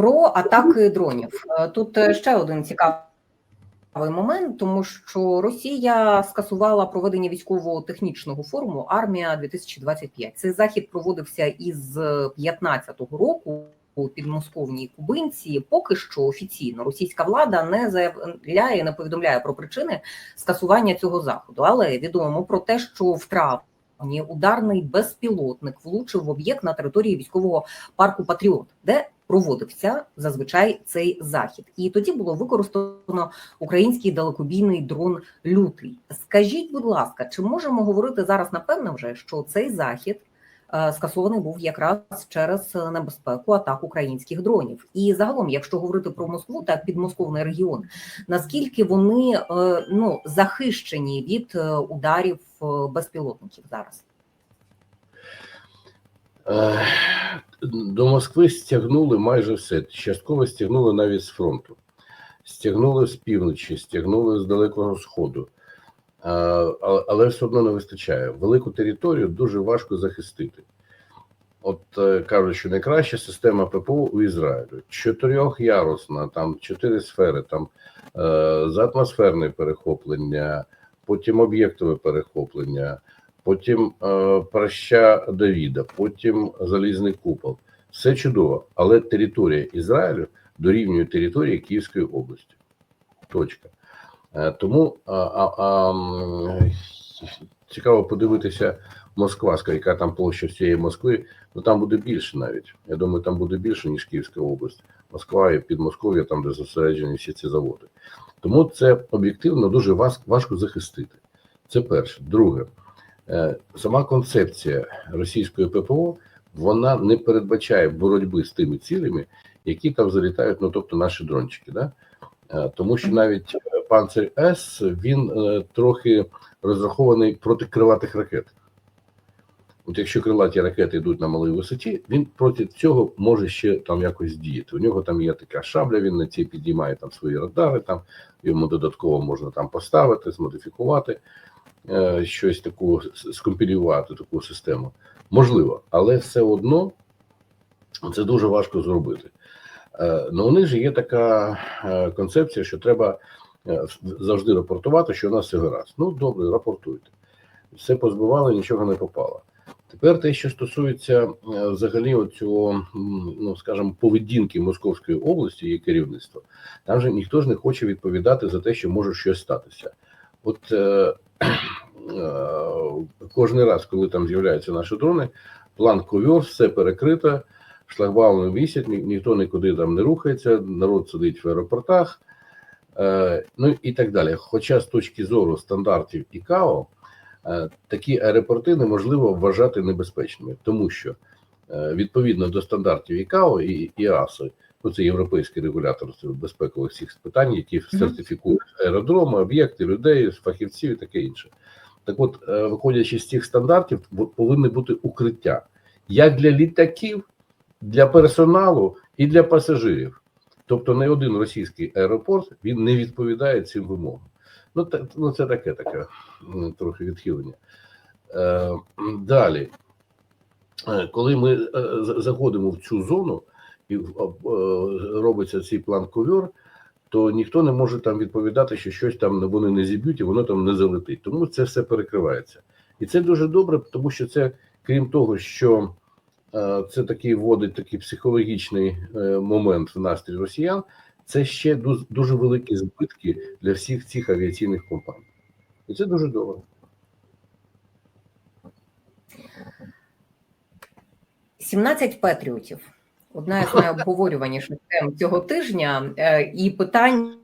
Про атаки дронів. Е, тут е, ще один цікавий момент, тому що Росія скасувала проведення військово-технічного форуму Армія 2025 Цей захід проводився із 15-го року. У підмосковній Кубинці. Поки що офіційно російська влада не заявляє, не повідомляє про причини скасування цього заходу, але відомо про те, що в травні ударний безпілотник влучив в об'єкт на території військового парку Патріот, де проводився зазвичай цей захід, і тоді було використано український далекобійний дрон лютий. Скажіть, будь ласка, чи можемо говорити зараз напевно вже, що цей захід скасований був якраз через небезпеку атак українських дронів? І загалом, якщо говорити про Москву та підмосковний регіон, наскільки вони е, ну захищені від е, ударів е, безпілотників зараз? Е, До Москви стягнули майже все. Частково стягнули навіть з фронту, стягнули з півночі, стягнули з Далекого Сходу, Е, але все одно не вистачає. Велику територію дуже важко захистити. От е, кажуть, що найкраща система ППО у Ізраїлю чотирьохярусна, там чотири сфери, там е, заатмосферне перехоплення, потім об'єктове перехоплення, потім е, праща Давіда, потім залізний купол. Все чудово, але територія Ізраїлю дорівнює території Київської області. Точка. Е, тому а, а, цікаво подивитися Москва, яка там площа всієї Москви. Ну там буде більше навіть. Я думаю, там буде більше, ніж Київська область. Москва і Підмосков'я, там, де зосереджені всі ці заводи. Тому це об'єктивно дуже важ- важко захистити. Це перше. Друге, е, сама концепція російської ППО вона не передбачає боротьби з тими цілями, які там залітають, ну тобто наші дрончики. Да? Е, Тому що навіть панцир С він е, трохи розрахований проти крилатих ракет. От якщо крилаті ракети йдуть на малій висоті, він проти цього може ще там якось діяти. У нього там є така шабля, він на цій підіймає там свої радари, там йому додатково можна там поставити, змодифікувати е, щось таку, скомпілювати таку систему. Можливо, але все одно це дуже важко зробити. Е, Ну, у них же є така е, концепція, що треба завжди рапортувати, що у нас все гаразд. Ну, добре, рапортуйте. Все позбивали, нічого не попало. Тепер те, що стосується е, взагалі цього, ну скажімо, поведінки Московської області і керівництва, там же ніхто ж не хоче відповідати за те, що може щось статися. От е, е, кожен раз, коли там з'являються наші дрони, план ковьор, все перекрито, шлагбауми вісять, ні, ніхто нікуди там не рухається, народ сидить в аеропортах, е, ну і так далі. Хоча з точки зору стандартів ІКАО, е, такі аеропорти неможливо вважати небезпечними, тому що е, відповідно до стандартів ІКАО і ІАСО, ну це європейський регулятор безпекових всіх питань, які сертифікують аеродроми, об'єкти, людей, фахівців і таке інше. Так от, е, виходячи з цих стандартів, повинні бути укриття як для літаків, для персоналу і для пасажирів. Тобто, не один російський аеропорт він не відповідає цим вимогам. Ну, та, ну це таке таке трохи відхилення. Е, далі, Е, коли ми е, заходимо в цю зону і е, робиться цей план ковьор, то ніхто не може там відповідати, що щось там вони не зіб'ють і воно там не залетить. Тому це все перекривається. І це дуже добре, тому що це, крім того, що це такий вводить такий психологічний е, момент в настрій росіян, це ще дуже, великі збитки для всіх цих авіаційних компаній. І це дуже добре. – 17 патріотів. Одна з найобговорюваніших тем цього тижня, Е, і питання,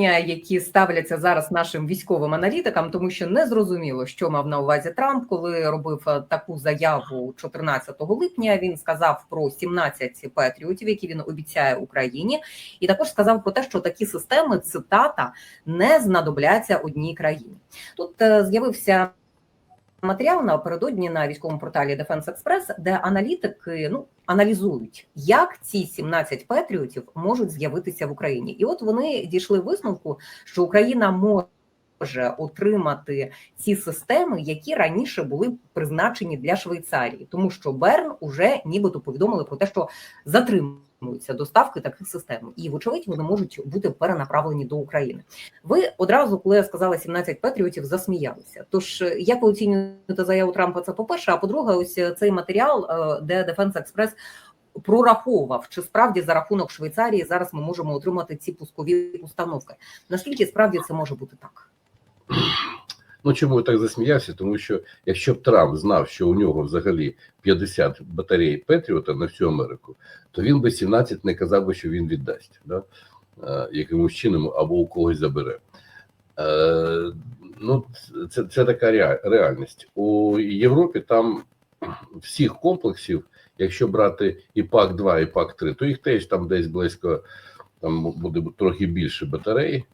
які ставляться зараз нашим військовим аналітикам, тому що не зрозуміло, що мав на увазі Трамп, коли робив е, таку заяву 14 липня. Він сказав про 17 патріотів, які він обіцяє Україні, і також сказав про те, що такі системи цитата не знадобляться одній країні. Тут е, з'явився матеріал напередодні на військовому порталі Defense Express, де аналітики ну аналізують, як ці 17 патріотів можуть з'явитися в Україні, і от вони дійшли висновку, що Україна може отримати ці системи, які раніше були призначені для Швейцарії, тому що Берн уже нібито повідомили про те, що затримує підтримуються доставки таких систем, і вочевидь вони можуть бути перенаправлені до України. Ви одразу, коли я сказала 17 патріотів, засміялися. Тож е, як ви оцінюєте заяву Трампа? Це по перше. А по-друге, ось е, цей матеріал, е, де Defense Express прораховував, чи справді за рахунок Швейцарії зараз ми можемо отримати ці пускові установки. Наскільки справді це може бути так? Ну чому я так засміявся? Тому що якщо б Трамп знав, що у нього взагалі 50 батарей Петріота на всю Америку, то він би 17 не казав би, що він віддасть, да? е, якимось чином або у когось забере. Е, ну, це, це така реальність. У Європі там всіх комплексів, якщо брати і ПАК 2 і ПАК 3 то їх теж там десь близько там буде трохи більше батарей.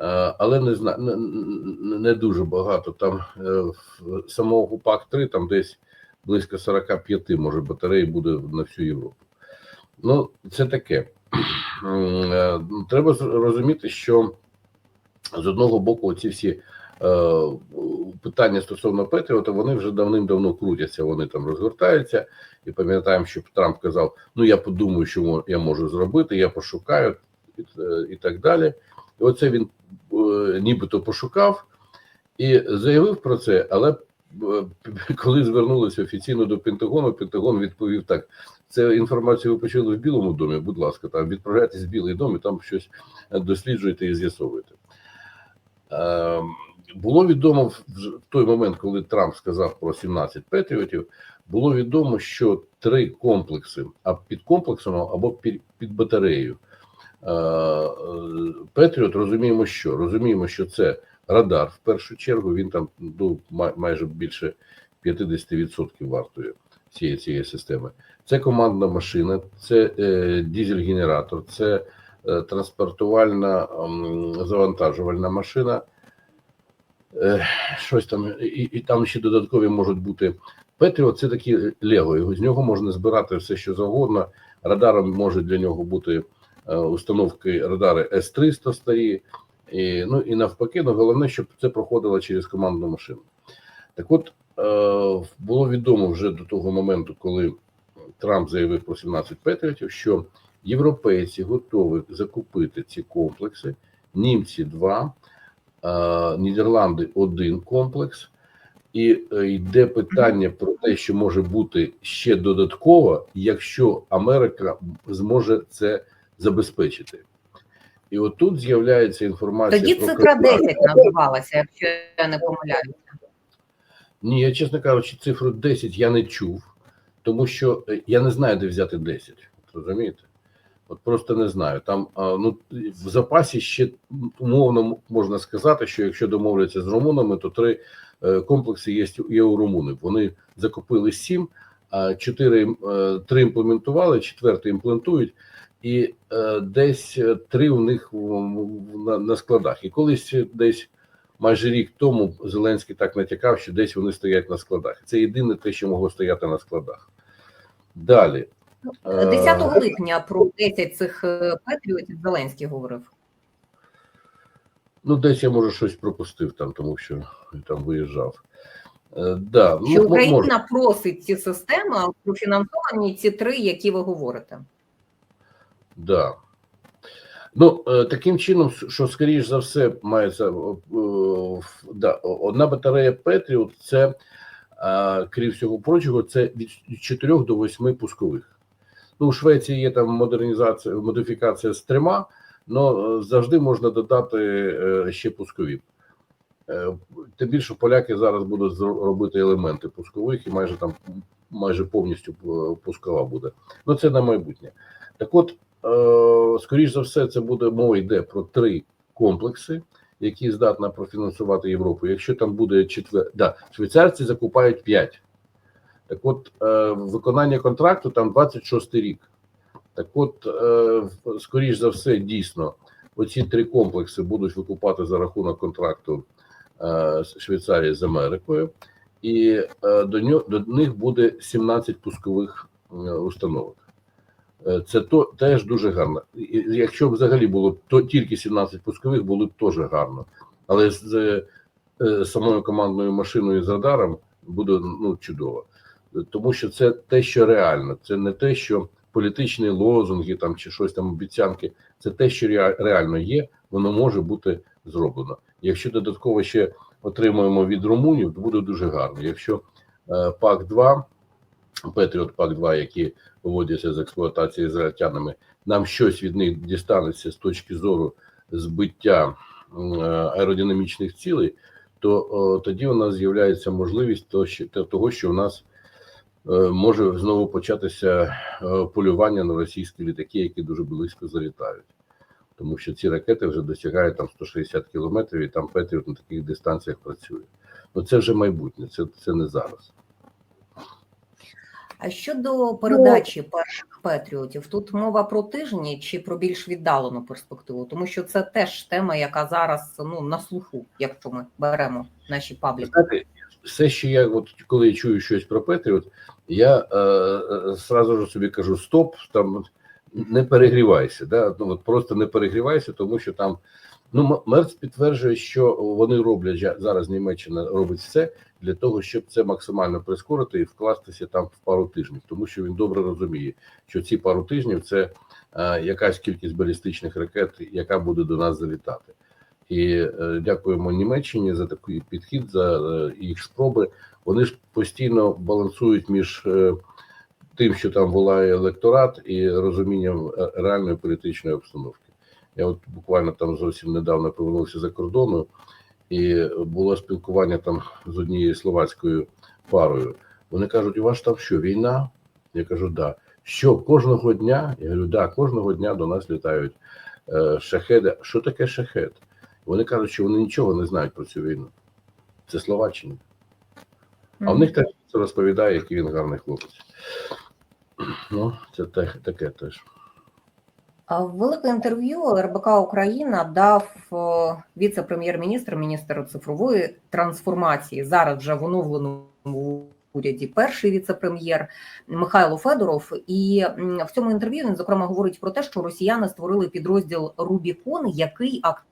Е, але не зна не, дуже багато. Там е, самого ПАК 3 там десь близько 45 може батарей буде на всю Європу. Ну, це таке. Е, Треба розуміти, що з одного боку, ці всі питання стосовно Петріота, вони вже давним-давно крутяться, вони там розгортаються. І пам'ятаємо, що Трамп казав: ну я подумаю, що я можу зробити, я пошукаю і, і так далі. І оце він е, нібито пошукав і заявив про це, але е, коли звернулися офіційно до Пентагону, Пентагон відповів так: це інформацію ви почули в Білому домі. Будь ласка, там відправляйтесь в Білий дом і там щось досліджуєте і з'ясовуєте. Е, було відомо в той момент, коли Трамп сказав про 17 патріотів, було відомо, що три комплекси, а під комплексом або під батареєю. Е, е, Петріот розуміємо, що розуміємо, що це радар в першу чергу. Він там ну, майже більше 50% вартує цієї цієї системи. Це командна машина, це е, дизель-генератор, це е, транспортувальна ем, завантажувальна машина. Е, щось там, і, і там ще додаткові можуть бути. Петріот це такі Лего. З нього можна збирати все, що завгодно. Радаром може для нього бути е, установки радари С-300 старі, і, ну і навпаки, ну головне, щоб це проходило через командну машину. Так от е, було відомо вже до того моменту, коли Трамп заявив про 17 патріотів, що європейці готові закупити ці комплекси, німці два, е, Нідерланди один комплекс. І е, йде питання про те, що може бути ще додатково, якщо Америка зможе це забезпечити. І отут з'являється інформація Тоді цифра Катар. 10 називалася, якщо я не помиляюся. Ні, я чесно кажучи, цифру 10 я не чув, тому що е, я не знаю, де взяти 10. Розумієте? От просто не знаю. Там ну в запасі ще умовно можна сказати, що якщо домовляться з румунами, то три е, комплекси є, є у румунів. Вони закупили сім, а чотири е, три імплементували, четвертий імплементують, і е, десь е, три у них на, на складах. І колись десь майже рік тому Зеленський так натякав, що десь вони стоять на складах. Це єдине те, що могло стояти на складах. Далі. Е, 10 липня про 10 цих е, патріотів Зеленський говорив. Ну, десь я може щось пропустив там, тому що там виїжджав. Е, да, Що ну, Україна може. просить ці системи, профінансовані ці три, які ви говорите. Да. Ну, е, таким чином, що скоріш за все мається е, да, одна батарея Петріот, це, е, крім всього прочого, це від 4 до 8 пускових. Ну, у Швеції є там модернізація, модифікація з трьома, але завжди можна додати е, ще пускові. Е, Тим більше поляки зараз будуть робити елементи пускових і майже там майже повністю е, пускова буде. Ну, це на майбутнє. Так от, е, скоріш за все, це буде мова йде про три комплекси, які здатна профінансувати Європу. Якщо там буде четвер... да, швейцарці закупають п'ять. Так от, е, виконання контракту там 26 рік. Так от, е, скоріш за все, дійсно, оці три комплекси будуть викупати за рахунок контракту е, Швейцарії з Америкою, і е, до, нього, до них буде 17 пускових е, установок. Е, Це то теж дуже гарно. Якщо б взагалі було то тільки 17 пускових, було б теж гарно. Але з е, самою командною машиною з радаром буде ну, чудово. Тому що це те, що реально, це не те, що політичні лозунги там чи щось там обіцянки. Це те, що реально є, воно може бути зроблено. Якщо додатково ще отримуємо від румунів, то буде дуже гарно. Якщо е, пак 2 Петріот пак 2 які виводяться з експлуатації ізраїльтянами, нам щось від них дістанеться з точки зору збиття е, аеродинамічних цілей, то о, тоді у нас з'являється можливість того, що у нас е, може знову початися е, полювання на російські літаки, які дуже близько залітають. Тому що ці ракети вже досягають там 160 кілометрів, і там Петріот на таких дистанціях працює. Ну це вже майбутнє, це, це не зараз. А щодо передачі перших патріотів, тут мова про тижні чи про більш віддалену перспективу, тому що це теж тема, яка зараз ну на слуху, якщо ми беремо наші пабліки. Все, що я от коли я чую щось про Петріот, я е, е, сразу ж собі кажу: стоп, там не перегрівайся. Да? Ну от просто не перегрівайся, тому що там ну Мерц підтверджує, що вони роблять зараз. Німеччина робить все для того, щоб це максимально прискорити і вкластися там в пару тижнів, тому що він добре розуміє, що ці пару тижнів це е, якась кількість балістичних ракет, яка буде до нас залітати. І е, дякуємо Німеччині за такий підхід, за е, їх спроби. Вони ж постійно балансують між е, тим, що там волає електорат, і розумінням е, реальної політичної обстановки. Я от буквально там зовсім недавно повернувся за кордону, і було спілкування там з однією словацькою парою. Вони кажуть: у вас там що, війна? Я кажу, да. Що кожного дня? Я говорю, да, кожного дня до нас літають е, шахеди. Що таке шахет? Вони кажуть, що вони нічого не знають про цю війну. Це Словаччина. А в них це розповідає, який він гарний хлопець. Ну, це таке теж. Велике інтерв'ю РБК Україна дав е, віце-прем'єр-міністр, міністр цифрової трансформації. Зараз вже в оновленому уряді перший віце-прем'єр Михайло Федоров. І в цьому інтерв'ю він зокрема говорить про те, що росіяни створили підрозділ Рубікон, який активно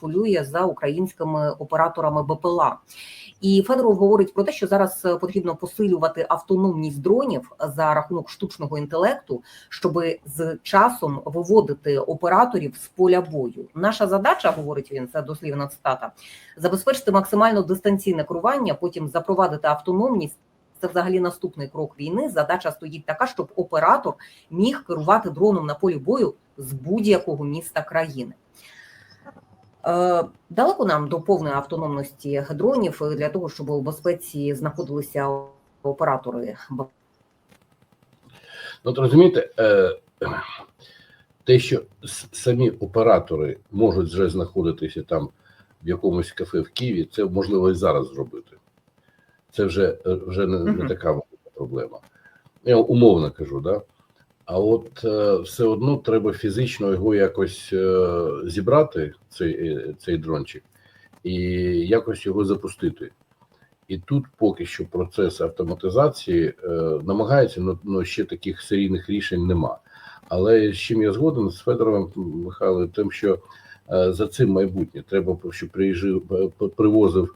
полює за українськими операторами БПЛА. І Федоров говорить про те, що зараз е, потрібно посилювати автономність дронів за рахунок штучного інтелекту, щоб з часом виводити операторів з поля бою. Наша задача, говорить він, це дослівна цитата, забезпечити максимально дистанційне керування, потім запровадити автономність. Це взагалі наступний крок війни. Задача стоїть така, щоб оператор міг керувати дроном на полі бою з будь-якого міста країни. Е, Далеко нам до повної автономності дронів для того, щоб у безпеці знаходилися оператори Ну, от розумієте, е, те, що самі оператори можуть вже знаходитися там в якомусь кафе в Києві, це можливо і зараз зробити. Це вже, е, вже не, не така проблема. Я умовно кажу, да? А от е, все одно треба фізично його якось е, зібрати, цей, е, цей дрончик, і якось його запустити. І тут поки що процес автоматизації намагається, але ще таких серійних рішень нема. Але з чим я згоден з Федоровим Михайловим, тим, що за цим майбутнє треба, щоб приїжджав, привозив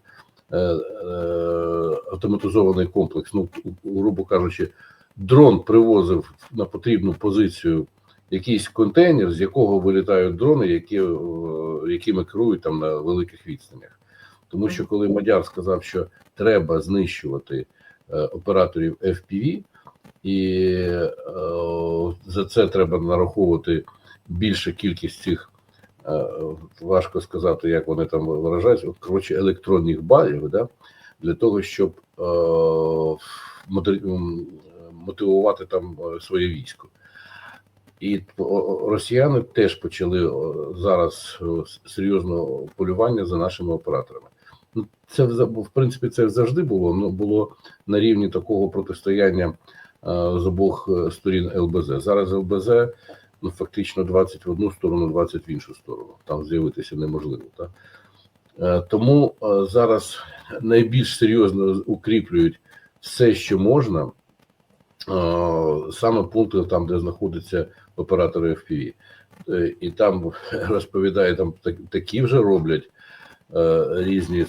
автоматизований комплекс. Ну, грубо кажучи, дрон привозив на потрібну позицію якийсь контейнер, з якого вилітають дрони, які, е, якими керують там на великих відстанях. Тому що коли Мадяр сказав, що треба знищувати е, операторів FPV, і е, за це треба нараховувати більша кількість цих, е, важко сказати, як вони там виражаються, от, коротше, електронних балів, да, для того, щоб е, мотивувати там е, своє військо. І росіяни теж почали зараз о, серйозно полювання за нашими операторами. Ну, це в принципі це завжди було. Ну було на рівні такого протистояння е, з обох е, сторін ЛБЗ. Зараз ЛБЗ ну фактично 20 в одну сторону, 20 в іншу сторону. Там з'явитися неможливо. Так? Тому зараз найбільш серйозно укріплюють все, що можна, саме пункти там, де знаходяться оператори FPV. Е, І там розповідає, там так- такі вже роблять е, різні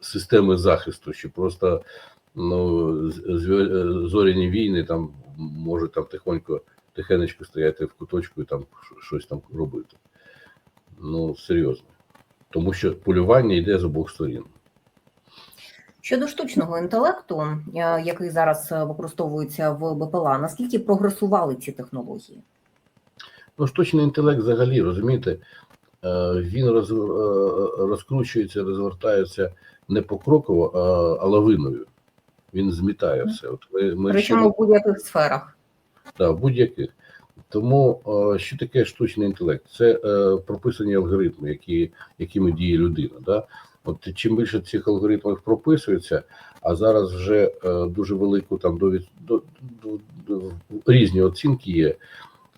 системи захисту, що просто ну, зоряні війни там може там тихонько, тихенечко стояти в куточку і там щось там робити. Ну, серйозно. Тому що полювання йде з обох сторін. Щодо штучного інтелекту, е, який зараз е, використовується в БПЛА, наскільки прогресували ці технології? Ну, штучний інтелект взагалі, розумієте, е, він роз, розкручується, розвертається не покроково, а, а лавиною. Він змітає все. От ми, ми ще Причому в будь-яких сферах. Да, в будь-яких. Тому що таке штучний інтелект? Це прописані алгоритми, які, якими діє людина. Да? От чим більше цих алгоритмів прописується, а зараз вже е, дуже велику там до, до, до, до різні оцінки є.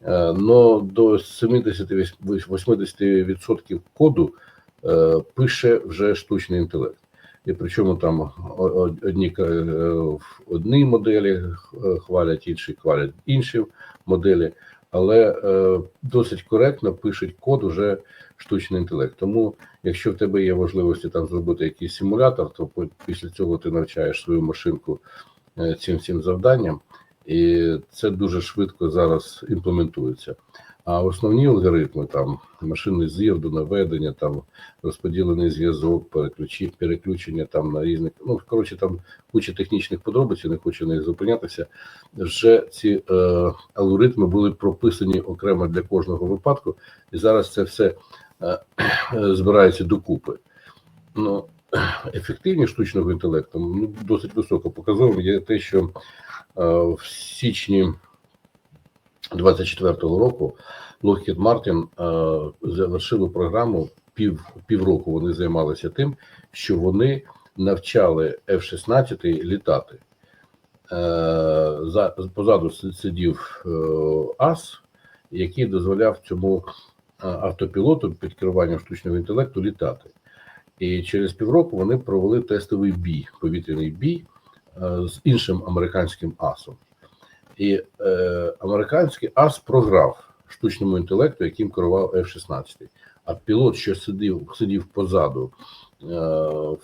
Е, но до 70-80% коду е, пише вже штучний інтелект. І причому там одні е, в одній моделі е, хвалять, інші хвалять інші моделі, але е, досить коректно пишуть код уже штучний інтелект. Тому, якщо в тебе є можливості там зробити якийсь симулятор, то після цього ти навчаєш свою машинку е, цим всім завданням, і це дуже швидко зараз імплементується. А основні алгоритми там машинний з'їзд до наведення, там розподілений зв'язок, переключення там на різних. Ну коротше, там куча технічних подробиць, не хочу на них зупинятися. Вже ці е, алгоритми були прописані окремо для кожного випадку, і зараз це все е, е, збирається докупи. Ну, ефективність штучного інтелекту ну, досить високо. Показовим є те, що е, в січні 24-го року Lockheed Martin е, завершили програму пів півроку. Вони займалися тим, що вони навчали F-16 літати. Е, за позаду сидів е, ас, який дозволяв цьому автопілоту під керуванням штучного інтелекту літати. І через півроку вони провели тестовий бій, повітряний бій з іншим американським асом. І е, американський ас програв штучному інтелекту, яким керував F-16. А пілот, що сидів, сидів позаду е,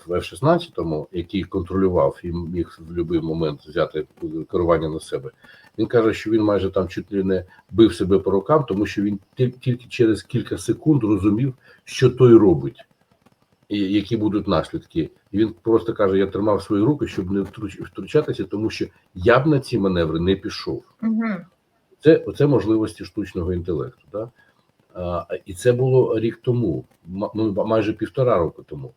в F-16, який контролював і міг в будь-який момент взяти керування на себе, він каже, що він майже там чуть ли не бив себе по рукам, тому що він тіль- тільки через кілька секунд розумів, що той робить, і які будуть наслідки. І він просто каже: я тримав свої руки, щоб не втручатися, тому що я б на ці маневри не пішов. Угу. Це оце можливості штучного інтелекту. Да? А, і це було рік тому, ну, майже півтора року тому.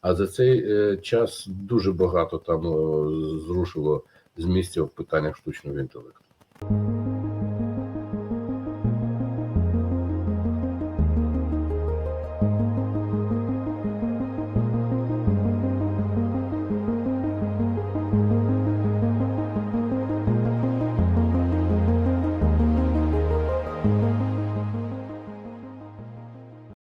А за цей е, час дуже багато там е, зрушило з місця в питаннях штучного інтелекту.